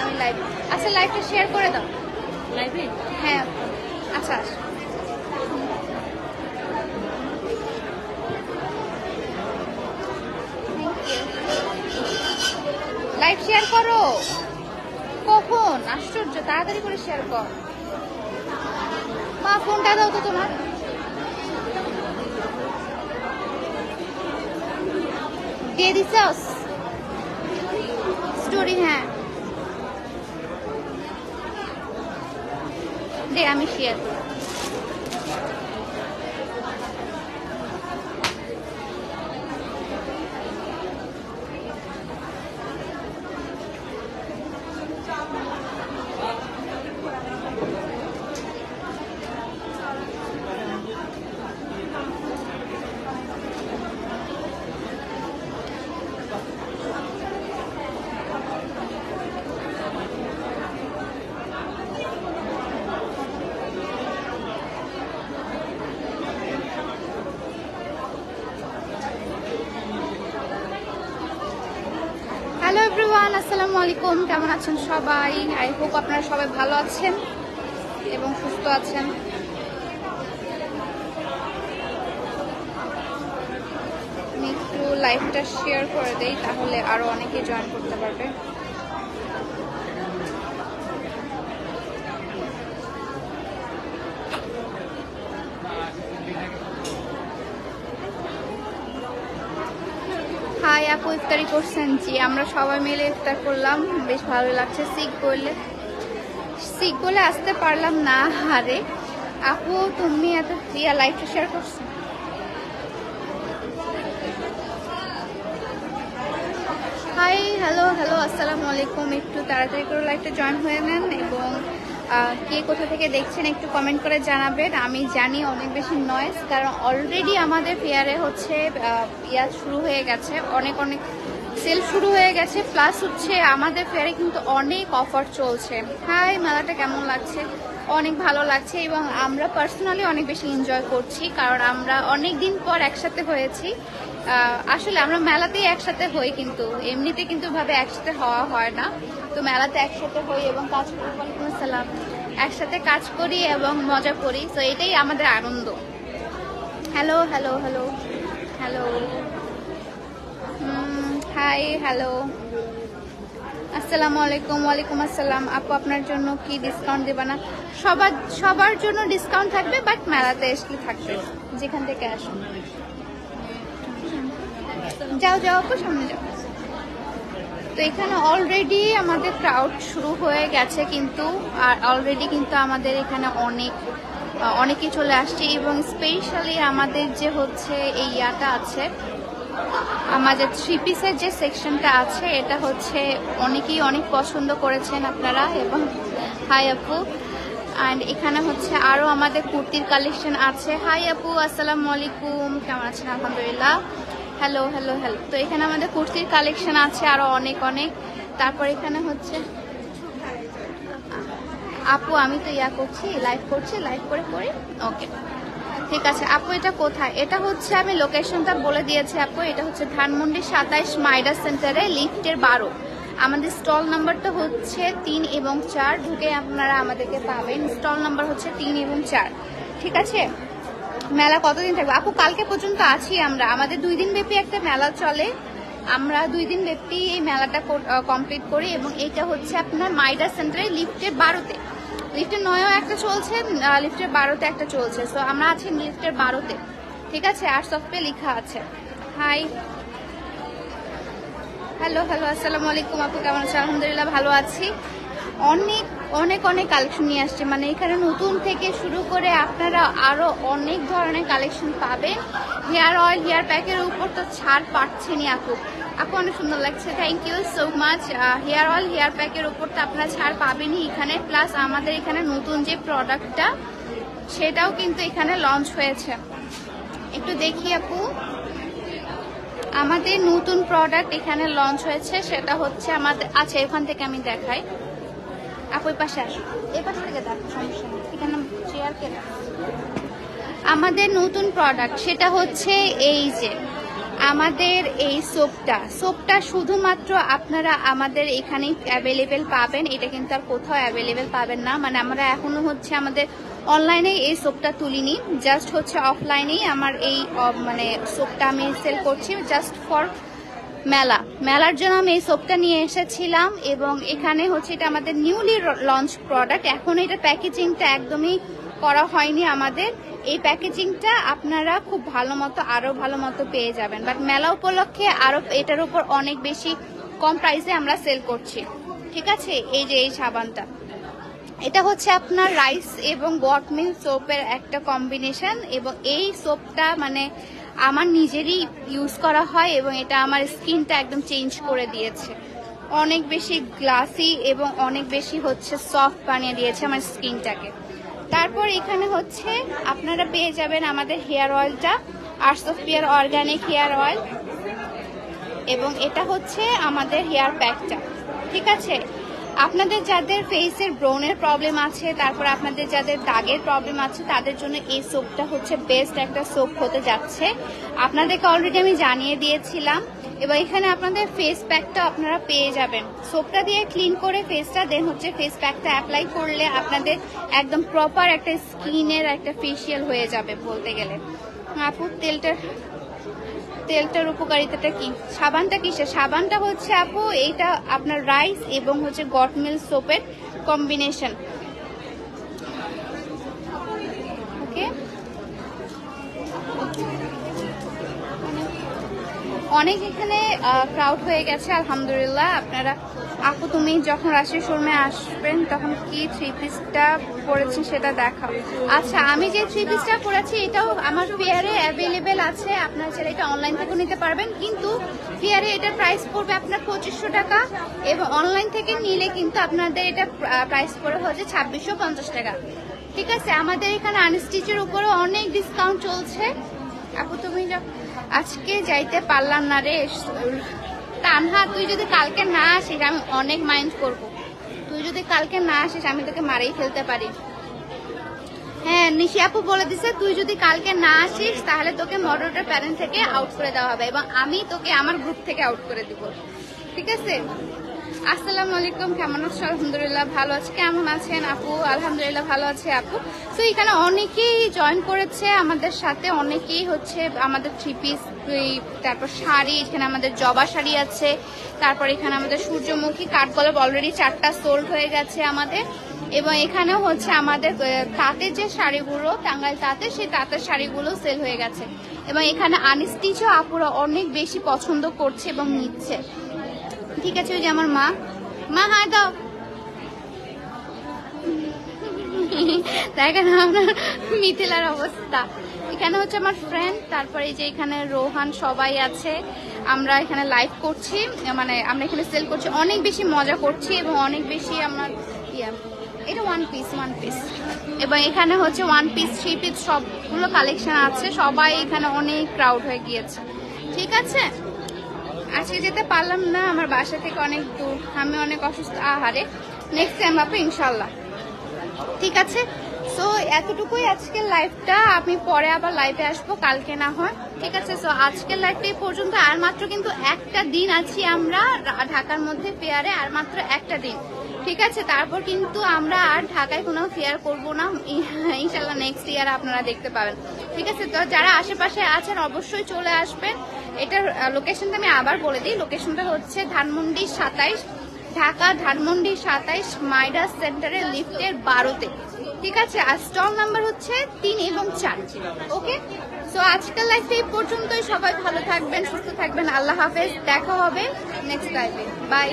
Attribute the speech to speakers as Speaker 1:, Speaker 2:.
Speaker 1: আমি লাইভ আচ্ছা লাইভটা শেয়ার করে দাও।
Speaker 2: লাইভে
Speaker 1: হ্যাঁ। আচ্ছা আচ্ছা। লাইভ শেয়ার করো। কখন? আশ্চর্য তাড়াতাড়ি করে শেয়ার কর। মা ফোনটা দাও তো তোমার। দিয়ে দিছস স্টোরি হ্যাঁ। দে আমি শেয়ার হ্যালো এভরিওয়ান আসসালামু আলাইকুম, কেমন আছেন সবাই? আই হোপ আপনারা সবাই ভালো আছেন এবং সুস্থ আছেন। আমি একটু লাইভটা শেয়ার করে দেই, তাহলে আরও অনেকে জয়েন করতে পারবে। হাই আপু ইফতারি করছেন? জি, আমরা সবাই মিলে ইফতার করলাম। বেশ ভালো লাগছে। সিক বললে সিক বলে আসতে পারলাম না। হারে আপু, তুমি এত ইয়া লাইফটা শেয়ার করছ? হাই হ্যালো হ্যালো আসসালামু আলাইকুম। একটু তাড়াতাড়ি করে লাইফটা জয়েন হয়ে নেন এবং কে কোথা থেকে দেখছেন একটু কমেন্ট করে জানাবেন। আমি জানি অনেক বেশি নয়েজ কারণ অলরেডি আমাদের ফেয়ারে হচ্ছে ইয়া শুরু হয়ে গেছে। অনেক অনেক সেল শুরু হয়ে গেছে। প্লাস হচ্ছে আমাদের ফেয়ারে কিন্তু অনেক অফার চলছে। হাই মেলাটা কেমন লাগছে? অনেক ভালো লাগছে এবং আমরা পার্সোনালি অনেক বেশি এনজয় করছি, কারণ আমরা অনেক দিন পর একসাথে হয়েছি। আসলে আমরা মেলাতেই একসাথে হই কিন্তু, এমনিতে কিন্তু ভাবে একসাথে হওয়া হয় না। তো মেলাতে একসাথে হই এবং কাজ করি ওয়ালাইকুম আসসালাম একসাথে কাজ করি এবং মজা করি, তো এটাই আমাদের আনন্দ। Hello hello hello hello hi hello আসসালামু আলাইকুম, ওয়ালাইকুম আসসালাম। আপু, আপনার জন্য কি ডিসকাউন্ট দেবে না? সবার সবার জন্য ডিসকাউন্ট থাকবে বাট মেলাতে আসলে থাকবে। যেখান থেকে আসুন। যাও যাও আপু সামনে যাও। তো এখানে অলরেডি আমাদের ক্রাউড শুরু হয়ে গেছে কিন্তু, আর অলরেডি কিন্তু আমাদের এখানে অনেক অনেকে চলে আসছে এবং স্পেশালি আমাদের যে হচ্ছে এই ইয়াটা আছে, আমাদের থ্রি পিসের যে সেকশনটা আছে, এটা হচ্ছে অনেকেই অনেক পছন্দ করেছেন আপনারা এবং হাই আপু। অ্যান্ড এখানে হচ্ছে আরও আমাদের কুর্তির কালেকশন আছে। হাই আপু, আসসালামু আলাইকুম, কেমন আছেন? আলহামদুলিল্লাহ। হ্যালো হ্যালো হ্যালো তো এখানে আমাদের কুর্তির কালেকশন আছে আরও অনেক অনেক। তারপর এখানে হচ্ছে, আপু, আমি তো ইয়া করছি লাইভ করছি লাইভ করে করি। ওকে ঠিক আছে, আপু, এটা কোথায়? এটা হচ্ছে আমি লোকেশনটা বলে দিয়েছি, আপু, এটা হচ্ছে ধানমন্ডি সাতাইশ মাইডা সেন্টারে লিফটের বারো। আমাদের স্টল নাম্বারটা হচ্ছে তিন এবং চার, ঢুকে আপনারা আমাদেরকে পাবেন। স্টল নাম্বার হচ্ছে তিন এবং চার। ঠিক আছে? মেলা কতদিন থাকবে? আপু, কালকে পর্যন্ত আছি আমরা। আমাদের দুই দিন ব্যাপী একটা মেলা চলে। আমরা দুই দিন ব্যাপী এই মেলাটা কমপ্লিট করি এবং এটা হচ্ছে আপনার মাইডা সেন্টারে লিফটের বারোতে। লিফটের নয়ও একটা চলছে লিফটের বারোতে একটা চলছে। সো আমরা আছি লিফটের বারোতে। ঠিক আছে? আর সফটে লেখা আছে। হাই হ্যালো হ্যালো আসসালামু আলাইকুম আপু, কেমন আছেন? আলহামদুলিল্লাহ, ভালো আছি। অনেক অনেক অনেক কালেকশন নিয়ে আসছে। মানে এখানে নতুন থেকে শুরু করে আপনারা আরও অনেক ধরনের কালেকশন পাবেন। হেয়ার অয়েল, হেয়ার প্যাকের উপর তো ছাড় পাচ্ছেনই আপু। আপু, অনেক সুন্দর লাগছে। Thank you so much hair oil, hair প্যাকের উপর তো আপনারা ছাড় পাবেনই এখানে। প্লাস আমাদের এখানে নতুন যে প্রোডাক্টটা সেটাও কিন্তু এখানে লঞ্চ হয়েছে। একটু দেখি আপু। আমাদের নতুন প্রোডাক্ট এখানে লঞ্চ হয়েছে, সেটা হচ্ছে আমাদের আচ্ছা এখান থেকে আমি দেখাই। এই পাশে আমাদের নতুন প্রোডাক্ট সেটা হচ্ছে এই যে, আমাদের এই সোপটা সোপটা শুধুমাত্র আপনারা আমাদের এখানেই অ্যাভেলেবেল পাবেন। এটা কিন্তু আর কোথাও অ্যাভেলেবেল পাবেন না। মানে আমরা এখনও হচ্ছে আমাদের অনলাইনে এই সোপটা তুলিনি। জাস্ট হচ্ছে অফলাইনেই আমার এই মানে সোপটা আমি সেল করছি জাস্ট ফর মেলা। মেলার জন্য আমি এই সোপটা নিয়ে এসেছিলাম এবং এখানে হচ্ছে এটা আমাদের নিউলি লঞ্চ প্রোডাক্ট এখন এটা প্যাকেজিংটা একদমই করা হয়নি আমাদের। এই প্যাকেজিংটা আপনারা খুব ভালো মতো আরও ভালো মতো পেয়ে যাবেন। বাট মেলা উপলক্ষে আরও এটার উপর অনেক বেশি কম প্রাইসে আমরা সেল করছি। ঠিক আছে? এই যে এই সাবানটা। এটা হচ্ছে আপনার রাইস এবং বটমিল সোপের একটা কম্বিনেশন এবং এই সোপটা মানে আমার নিজেরই ইউজ করা হয় এবং এটা আমার স্কিনটা একদম চেঞ্জ করে দিয়েছে। অনেক বেশি গ্লাসি এবং অনেক বেশি হচ্ছে সফট বানিয়ে দিয়েছে আমার স্কিনটাকে। তারপর এখানে হচ্ছে আপনারা পেয়ে যাবেন আমাদের হেয়ার অয়েলটা arts of pear organic hair oil এবং এটা হচ্ছে আমাদের হেয়ার প্যাকটা। ঠিক আছে? আপনাদের যাদের ফেসের ব্রোনের প্রবলেম আছে, তারপর আপনাদের যাদের দাগের প্রবলেম আছে, তাদের জন্য এই সোপটা হচ্ছে বেস্ট একটা সোপ হতে যাচ্ছে। আপনাদেরকে অলরেডি আমি জানিয়ে দিয়েছিলাম। এবার এখানে আপনাদের ফেস প্যাকটা আপনারা পেয়ে যাবেন। সোপটা দিয়ে ক্লিন করে ফেসটা দেন হচ্ছে ফেস প্যাকটা অ্যাপ্লাই করলে আপনাদের একদম প্রপার একটা স্কিনের একটা ফেসিয়াল হয়ে যাবে বলতে গেলে। আপু, তেলটা তেলটার উপকারিতাটা কি? সাবানটা কিসের? সাবানটা হচ্ছে আপু, এইটা আপনার রাইস এবং হচ্ছে গটমিল সোপের কম্বিনেশন অনেক এখানে ক্রাউড হয়ে গেছে, আলহামদুলিল্লাহ। আপনারা, আপু তুমি যখন রাশির শোরুমে আসবেন, তখন কি থ্রি পিসটা পরেছেন সেটা দেখাও। আচ্ছা আমি যে থ্রি পিসটা পরেছি, এটাও আমার ফেয়ারে অ্যাভেলেবেল আছে। আপনারা চাইলে এটা অনলাইন থেকেও নিতে পারবেন। কিন্তু ফেয়ারে এটার প্রাইস পড়বে আপনার পঁচিশশো টাকা এবং অনলাইন থেকে নিলে কিন্তু আপনাদের এটা প্রাইস পড়ে হচ্ছে ছাব্বিশশো পঞ্চাশ টাকা। ঠিক আছে, আমাদের এখানে আনস্টিচের উপরে অনেক ডিসকাউন্ট চলছে। আপু তুমি আজকে যাইতে পারলাম না রে। তানহা, তুই যদি কালকে না আসিস, আমি অনেক মাইন্ড করব। তুই যদি কালকে না আসিস, আমি তোকে মারেই ফেলতে পারি। হ্যাঁ নিশি আপু বলে দিছে, তুই যদি কালকে না আসিস, তাহলে তোকে মডারেটর প্যারেন্ট থেকে আউট করে দেওয়া হবে এবং আমি তোকে আমার গ্রুপ থেকে আউট করে দিব। ঠিক আছে? আসসালামু আলাইকুম, কেমন আছো? আলহামদুলিল্লাহ ভালো আছে। কেমন আছেন আপু? আলহামদুলিল্লাহ ভালো আছে আপু। তো এখানে অনেকেই জয়েন করেছে আমাদের সাথে, অনেকেই হচ্ছে আমাদের থ্রি পিস তারপর শাড়ি, এখানে আমাদের জবা শাড়ি আছে, তারপর এখানে আমাদের সূর্যমুখী কাঠগোলাপ অলরেডি চারটা সোল্ড হয়ে গেছে আমাদের। এবং এখানেও হচ্ছে আমাদের তাঁতের যে শাড়িগুলো, টাঙ্গাইল তাঁতের, সেই তাঁতের শাড়িগুলো সেল হয়ে গেছে। এবং এখানে আনস্টিচও আপুরা অনেক বেশি পছন্দ করছে এবং নিচ্ছে। ঠিক আছে, ওই যে আমার মা। মা, হাই দাও। দেখেন আপনার মিথিলার অবস্থা। এখানে হচ্ছে আমার ফ্রেন্ড তারপরে যে এখানে রোহান সবাই আছে। আমরা এখানে লাইভ করছি মানে আমরা এখানে সেল করছি। অনেক বেশি মজা করছি এবং অনেক বেশি আমার ইয়া, এটা ওয়ান পিস ওয়ান পিস এবং এখানে হচ্ছে ওয়ান পিস থ্রি পিস সবগুলো কালেকশন আছে। সবাই এখানে অনেক ক্রাউড হয়ে গিয়েছে। ঠিক আছে? আজকে যেতে পারলাম না, আমার বাসা থেকে অনেক দূর। আমি অনেক অসুস্থ, আহারে। নেক্সট টাইম আপু ইনশাল্লাহ ঠিক আছে? সো এতটুকুই আজকের লাইভটা আমি পরে আবার লাইভে আসব, কালকে না হয়। ঠিক আছে? সো আজকের লাইভটা এই পর্যন্ত। আর মাত্র কিন্তু একটা দিন আছি আমরা ঢাকার মধ্যে ফেয়ারে আর মাত্র একটা দিন। ঠিক আছে? তারপর কিন্তু আমরা আর ঢাকায় কোনো ফেয়ার করব না। ইনশাল্লাহ নেক্সট ইয়ার আপনারা দেখতে পাবেন। ঠিক আছে? তো যারা আশেপাশে আছেন, অবশ্যই চলে আসবেন। এটার লোকেশনটা আমি আবার বলে দিই। লোকেশনটা হচ্ছে ধানমন্ডি সাতাইশ, ঢাকা ধানমন্ডি সাতাইশ, মাইডাস সেন্টারের লিফটের বারোতে। ঠিক আছে? আর স্টল নাম্বার হচ্ছে তিন এবং চার। ওকে সো আজকাল লাইফে এই পর্যন্তই। সবাই ভালো থাকবেন, সুস্থ থাকবেন। আল্লাহ হাফেজ। দেখা হবে নেক্সট লাইফে বাই